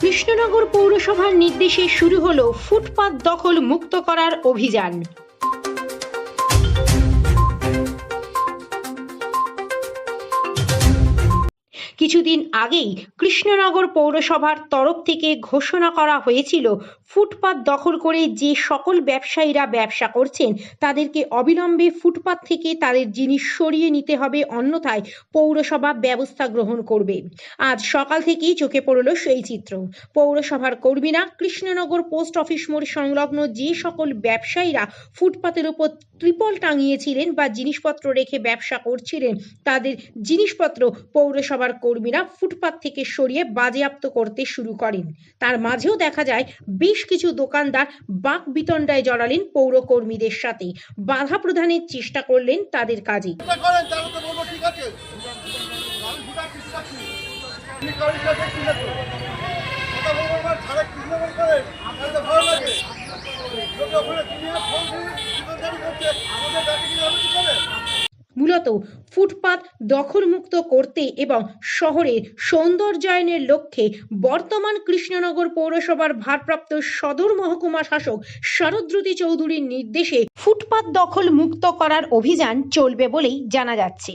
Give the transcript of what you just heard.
কৃষ্ণনগর পৌরসভার নির্দেশে শুরু হলো ফুটপাত দখল মুক্ত করার অভিযান। কিছুদিন আগেই কৃষ্ণনগর পৌরসভার তরফ থেকে ঘোষণা করা হয়েছিল, ফুটপাত দখল করে যে সকল ব্যবসায়ীরা ব্যবসা করছেন, তাদেরকে অবিলম্বে ফুটপাত থেকে তাদের জিনিস সরিয়ে নিতে হবে, অন্যথায় পৌরসভা ব্যবস্থা গ্রহণ করবে। আজ সকাল থেকেই চোখে পড়ল সেই চিত্র। পৌরসভার কর্মীরা কৃষ্ণনগর পোস্ট অফিস মোড় সংলগ্ন যে সকল ব্যবসায়ীরা ফুটপাতের উপর ত্রিপল টাঙিয়েছিলেন বা জিনিসপত্র রেখে ব্যবসা করছিলেন, তাদের জিনিসপত্র পৌরসভার কর্মীরা ফুটপাত থেকে সরিয়ে বাজেয়াপ্ত করতে শুরু করেন। তার মাঝেও দেখা যায়, বেশ কিছু দোকানদার বাক বিতণ্ডায় জড়ালেন পৌর কর্মীদের সাথে। বাধা প্রদানের চেষ্টা করলেন তাদের কাজে। চেষ্টা করেন মূলত ফুটপাত দখলমুক্ত করতে এবং শহরের সৌন্দর্যায়নের লক্ষ্যে বর্তমান কৃষ্ণনগর পৌরসভার ভারপ্রাপ্ত সদর মহকুমা শাসক শরদ্রুতি চৌধুরীর নির্দেশে ফুটপাত দখল মুক্ত করার অভিযান চলবে বলেই জানা যাচ্ছে।